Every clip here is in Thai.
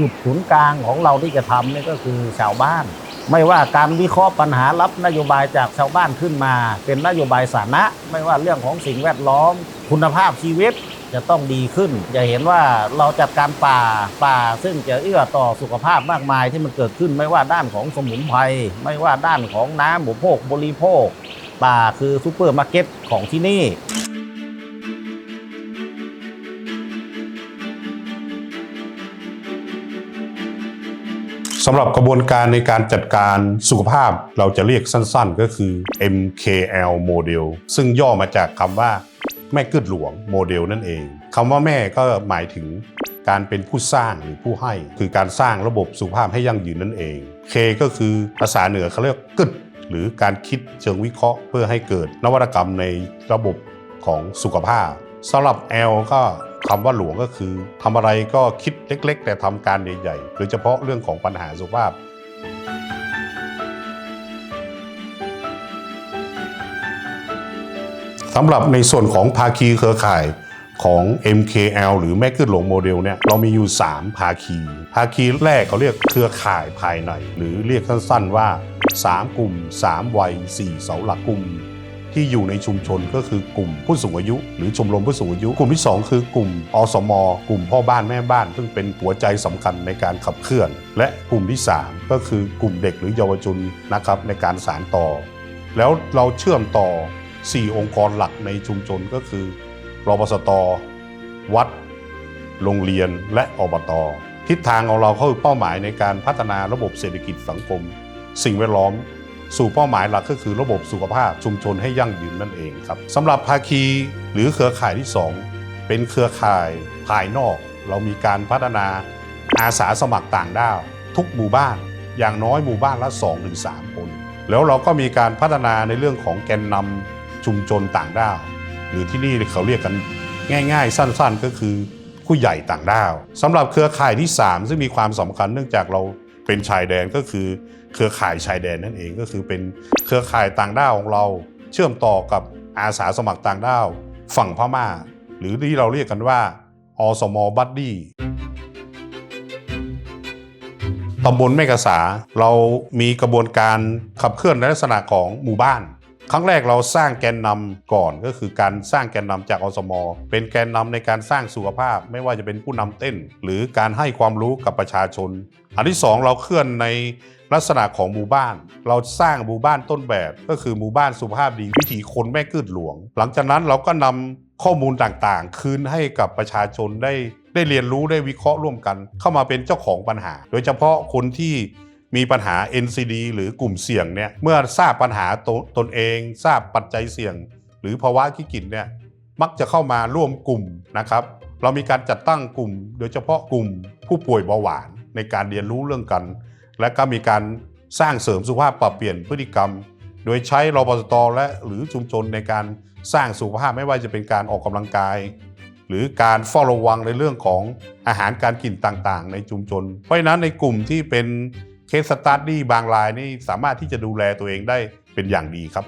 จุดศูนย์กลางของเราที่จะทำนี่ก็คือชาวบ้าน ไม่ว่าการวิเคราะห์ปัญหารับนโยบายจากชาวบ้านขึ้นมา เป็นนโยบายสาธารณะ ไม่ว่าเรื่องของสิ่งแวดล้อม คุณภาพชีวิตจะต้องดีขึ้น จะเห็นว่าเราจัดการป่าป่า ซึ่งจะเอื้อต่อสุขภาพมากมายที่มันเกิดขึ้นไม่ว่าด้านของสมุนไพรไม่ว่าด้านของน้ำบุโภคบริโภค ป่าคือซูเปอร์มาร์เก็ตของที่นี่ สำหรับกระบวนการในการจัดการสุขภาพเราจะเรียกสั้นๆ ก็คือ MKL โมเดลซึ่งย่อมาจากคำว่าแม่กึดหลวงโมเดลนั่นเองคำว่าแม่ก็หมายถึงการเป็นผู้สร้างหรือผู้ให้ คือการสร้างระบบสุขภาพให้ยั่งยืนนั่นเอง K ก็คือภาษาเหนือเขาเรียกกึดหรือการคิดเชิงวิเคราะห์ เพื่อให้เกิดนวัตกรรมในระบบของสุขภาพสำหรับ L ก็ คำว่าหลวงก็คือทำอะไรก็คิดเล็ก ๆ แต่ทำการใหญ่ๆโดยเฉพาะเรื่องของปัญหาสุขภาพสำหรับในส่วนของภาคีเครือข่ายของ MKL หรือแม่ขึ้นหลวงโมเดลเนี่ยเรามีอยู่ 3 ภาคี ภาคีแรกเขาเรียกเครือข่ายภายใน หรือเรียกสั้นๆว่า 3 กลุ่ม 3 วัย 4 เสาหลักกลุ่ม ที่อยู่ในชุมชนก็คือกลุ่มผู้สูงอายุ หรือชมรมผู้สูงอายุ กลุ่มที่ 2 คือกลุ่มอสม กลุ่มพ่อบ้านแม่บ้าน ซึ่งเป็นหัวใจสำคัญในการขับเคลื่อน และกลุ่มที่ 3 ก็คือกลุ่มเด็กหรือเยาวชนนะครับในการสานต่อ แล้วเราเชื่อมต่อ 4 องค์กรหลักในชุมชนก็คือรปสตวัด โรงเรียนและอบตทิศทางของเราคือเป้าหมายในการพัฒนาระบบเศรษฐกิจสังคม สิ่งแวดล้อม สู่เป้าหมายหลักก็คือระบบสุขภาพชุมชนให้ยั่งยืนนั่นเองครับสำหรับภาคีหรือเครือข่ายที่ 2 เป็นเครือข่ายภายนอก เรามีการพัฒนาอาสาสมัครต่างด้าว ทุกหมู่บ้าน อย่างน้อยหมู่บ้านละ 2-3 คน แล้วเราก็มีการพัฒนาในเรื่องของแกนนำชุมชนต่างด้าว หรือที่นี่เขาเรียกกันง่าย ๆ สั้นๆ ก็คือผู้ใหญ่ต่างด้าวสำหรับเครือข่ายที่ 3 ซึ่งมีความสำคัญเนื่องจากเราเป็นชายแดนก็คือ เครือข่ายชายแดนนั่นเองก็คือเป็นเครือข่ายต่างด้าวของเราเชื่อมต่อกับอาสาสมัครต่างด้าวฝั่งพม่า หรือที่เราเรียกกันว่าอสมบัดดี้ตำบลแม่กษาเรามีกระบวนการขับเคลื่อนในลักษณะของหมู่บ้าน ครั้งแรกเราสร้างแกนนำก่อนก็คือการสร้างแกนนำจากอสม เป็นแกนนำในการสร้างสุขภาพ ไม่ว่าจะเป็นผู้นำเต้น หรือการให้ความรู้กับประชาชน อันที่สองเราเคลื่อนในลักษณะของหมู่บ้าน เราสร้างหมู่บ้านต้นแบบ ก็คือหมู่บ้านสุขภาพดีวิถีคนแม่กืดหลวง หลังจากนั้นเราก็นำข้อมูลต่างๆ คืนให้กับประชาชนได้ได้เรียนรู้ได้วิเคราะห์ร่วมกัน เข้ามาเป็นเจ้าของปัญหา โดยเฉพาะคนที่ มีปัญหา NCD หรือกลุ่มเสี่ยงเนี่ยเมื่อทราบปัญหาตตนเอง ทราบปัจจัยเสี่ยง หรือภาวะที่กินเนี่ยมักจะเข้ามาร่วมกลุ่มนะครับ เรามีการจัดตั้งกลุ่ม โดยเฉพาะกลุ่มผู้ป่วยเบาหวานในการเรียนรู้เรื่องกัน และก็มีการสร้างเสริมสุขภาพปรับเปลี่ยนพฤติกรรม โดยใช้รปสตและหรือชุมชนในการสร้างสุขภาพไม่ว่าจะเป็นการออกกำลังกาย หรือการเฝ้าระวังในเรื่องของอาหารการกินต่างๆ ในชุมชน เพราะฉะนั้นในกลุ่มที่เป็น เคสสตัดดี้บางรายนี่สามารถที่จะดูแลตัวเองได้เป็นอย่างดีครับ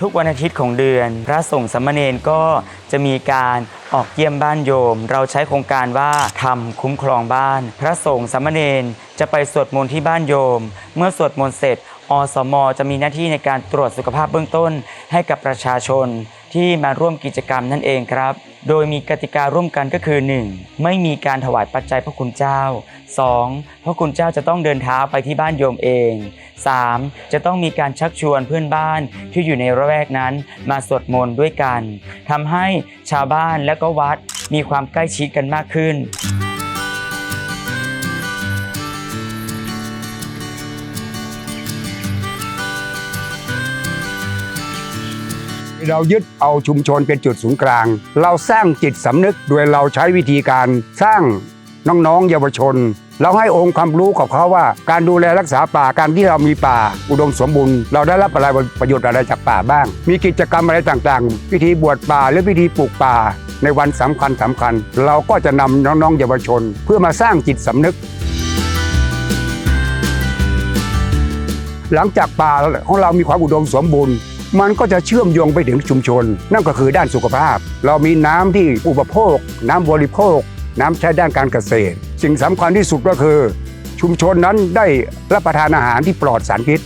ทุกวันอาทิตย์ของเดือน พระสงฆ์สามเณรก็จะมีการออกเยี่ยมบ้านโยม เราใช้โครงการว่าทำคุ้มครองบ้าน พระสงฆ์สามเณรจะไปสวดมนต์ที่บ้านโยม เมื่อสวดมนต์เสร็จอสม จะมีหน้าที่ในการตรวจสุขภาพเบื้องต้นให้กับประชาชน ที่มาร่วมกิจกรรมนั่นเองครับ โดยมีกติการ่วมกันก็คือ 1. ไม่มีการถวายปัจจัยพระคุณเจ้า 2. พระคุณเจ้าจะต้องเดินเท้าไปที่บ้านโยมเอง 3. จะต้องมีการชักชวนเพื่อนบ้านที่อยู่ในระแวกนั้นมาสวดมนต์ด้วยกันทำให้ชาวบ้านและก็วัดมีความใกล้ชิดกันมากขึ้น เรายึดเอาชุมชนเป็นจุดศูนย์กลาง เราสร้างจิตสำนึกโดยเราใช้วิธีการสร้างน้องๆเยาวชน เราให้องค์ความรู้กับเขาว่า การดูแลรักษาป่าการที่เรามีป่า อุดมสมบูรณ์เราได้รับอะไรประโยชน์อะไรจากป่าบ้าง มีกิจกรรมอะไรต่างๆ พิธีบวชป่าหรือพิธีปลูกป่า ในวันสำคัญสำคัญ เราก็จะนำน้องๆเยาวชน เพื่อมาสร้างจิตสำนึก หลังจากป่าของเรามีความอุดมสมบูรณ์ มันก็จะเชื่อมโยงไปถึงชุมชน นั่นก็คือด้านสุขภาพ เรามีน้ำที่อุปโภค น้ำบริโภค น้ำใช้ด้านการเกษตร สิ่งสำคัญที่สุดก็คือ ชุมชนนั้นได้รับประทานอาหารที่ปลอดสารพิษ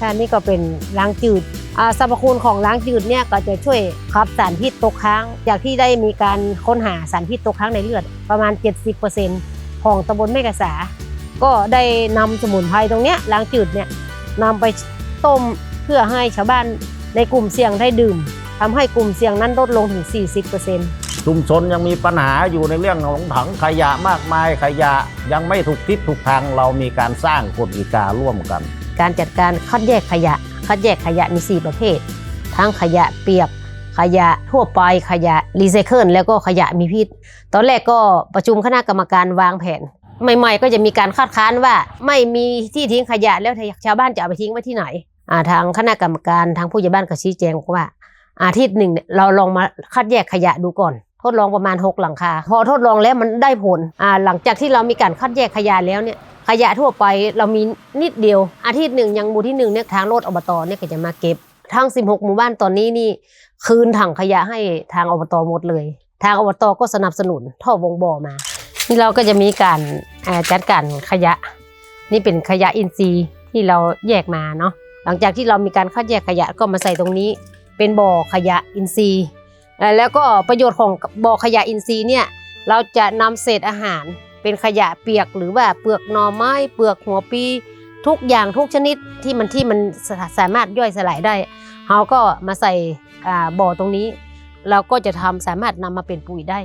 ค่ะนี่ก็เป็นล้างจืดอ่าสรรพคุณของล้างจืดเนี่ยก็จะช่วยขับสารพิษตกค้าง จากที่ได้มีการค้นหาสารพิษตกค้างในเลือดประมาณ 70%ของตำบลแม่กษา ก็ได้นำสมุนไพรตรงเนี้ยล้างจืดเนี่ย นำไปต้มเพื่อให้ชาวบ้านในกลุ่มเสี่ยงได้ดื่มทำให้กลุ่มเสี่ยงนั้นลดลงถึง 40%ชุมชนยังมีปัญหาอยู่ในเรื่องของถังขยะมากมายขยะยังไม่ถูกทิศถูกทางเรามีการสร้างกฎกิการ่วมกัน การจัดการคัดแยกขยะ คัดแยกขยะมี 4 ประเภท ทั้งขยะเปียกขยะทั่วไปขยะรีไซเคิลแล้วก็ขยะมีพิษ ตอนแรกก็ประชุมคณะกรรมการวางแผน ใหม่ๆ ก็จะมีการคัดค้านว่า ไม่มีที่ทิ้งขยะแล้วชาวบ้านจะเอาไปทิ้งไว้ที่ไหนทางคณะกรรมการทางผู้ใหญ่บ้านก็ชี้แจงว่า อาทิตย์หนึ่งเนี่ยเราลองมาคัดแยกขยะดูก่อนทดลองประมาณ 6 หลังคา พอทดลองแล้วมันได้ผลอ่าหลังจากที่เรามีการคัดแยกขยะแล้วเนี่ยขยะทั่วไปเรามีนิดเดียว อาทิตย์หนึ่งยังหมู่ที่หนึ่งเนี่ยทางรถอบตเนี่ยก็จะมาเก็บ ทั้ง 16 หมู่บ้านตอนนี้นี่ คืนถังขยะให้ทางอบตหมดเลย ทางอบตก็สนับสนุนท่อวงบ่อมา นี่เราก็จะมีการจัดการขยะ นี่เป็นขยะอินทรีย์ที่เราแยกมาเนาะหลังจากที่เรามีการคัดแยกขยะก็มาใส่ตรงนี้ เป็นบ่อขยะอินทรีย์แล้วก็ประโยชน์ของบ่อขยะอินทรีย์เนี่ยเราจะนำเศษอาหารเป็นขยะเปียกหรือว่าเปลือกหน่อไม้เปลือกหัวปีทุกอย่างทุกชนิดที่มันที่มันสาสามารถย่อยสลายได้เราก็มาใส่บ่อตรงนี้ เราก็จะทำสามารถนำมาเป็นปุ๋ยได้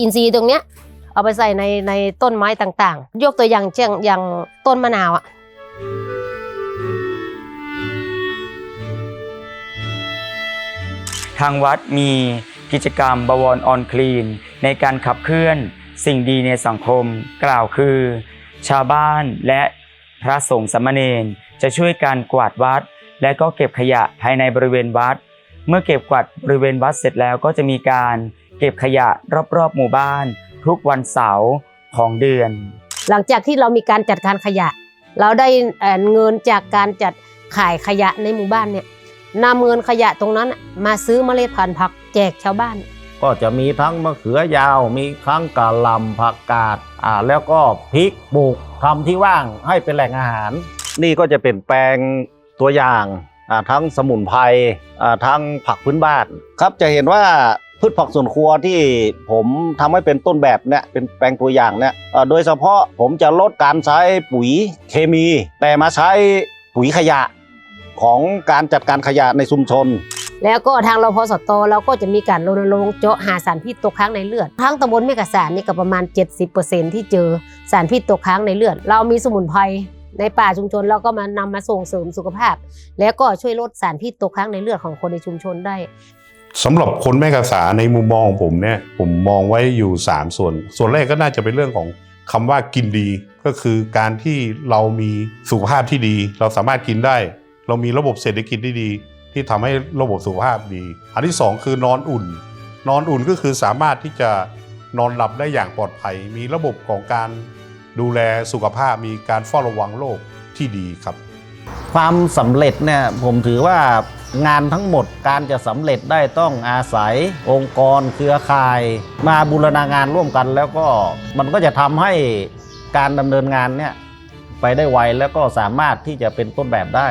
อินทรีย์ตรงเนี้ย เอาไปใส่ในในต้นไม้ต่างๆ ยกตัวอย่างเช่นอย่างต้นมะนาวอะทางวัดมีกิจกรรมบวรออนคลีน ในการขับเคลื่อนสิ่งดีในสังคม กล่าวคือ ชาวบ้านและพระสงฆ์สามเณรจะช่วยการกวาดวัด และก็เก็บขยะภายในบริเวณวัด เมื่อเก็บกวาดบริเวณวัดเสร็จแล้วก็จะมีการเก็บขยะรอบๆหมู่บ้าน ทุกวันเสาร์ของเดือน หลังจากที่เรามีการจัดการขยะ เราได้เอ่อเงินจากการจัดขายขยะในหมู่บ้านเนี่ยนำเงินขยะตรงนั้นน่ะมาซื้อเมล็ดพันธุ์ผักแจกชาวบ้าน ก็จะมีทั้งมะเขือยาว มีทั้งกะหล่ำผักกาดอ่าแล้วก็พริกปลูกทำที่ว่างให้เป็นแหล่งอาหาร นี่ก็จะเป็นแปลงตัวอย่างอ่าทั้งสมุนไพรอ่าทั้งผักพื้นบ้าน ครับจะเห็นว่า พืชผักสวนครัวที่ผมทำให้เป็นต้นแบบเนี่ยเป็นแปลงตัวอย่างเนี่ยโดยเฉพาะผมจะลดการใช้ปุ๋ยเคมี แต่มาใช้ปุ๋ยขยะของการจัดการขยะในชุมชน แล้วก็ทางรพสตเราก็จะมีการรณรงค์เจาะหาสารพิษตกค้างในเลือด ทั้งตำบลเมกะสารนี่ก็ประมาณ 70%ที่เจอสารพิษตกค้างในเลือด เรามีสมุนไพรในป่าชุมชนเราก็มานำมาส่งเสริมสุขภาพ แล้วก็ช่วยลดสารพิษตกค้างในเลือดของคนในชุมชนได้ สำหรับคนแม่กษาในมุมมองของผมเนี่ยผมมองไว้อยู่ 3 ส่วน ส่วนแรกก็น่าจะเป็นเรื่องของคำว่ากินดีก็คือการที่เรามีสุขภาพที่ดี เราสามารถกินได้ เรามีระบบเศรษฐกิจที่ดี ที่ทำให้ระบบสุขภาพดี อันที่สองคือนอนอุ่น นอนอุ่นก็คือสามารถที่จะนอนหลับได้อย่างปลอดภัย มีระบบของการดูแลสุขภาพมีการเฝ้าระวังโรคที่ดีครับ ความสำเร็จเนี่ยผมถือว่า งานทั้งหมดการจะสำเร็จได้ต้องอาศัยองค์กรเครือข่าย มาบูรณาการร่วมกันแล้วก็มันก็จะทำให้การดำเนินงานเนี่ยไปได้ไวแล้วก็สามารถที่จะเป็นต้นแบบได้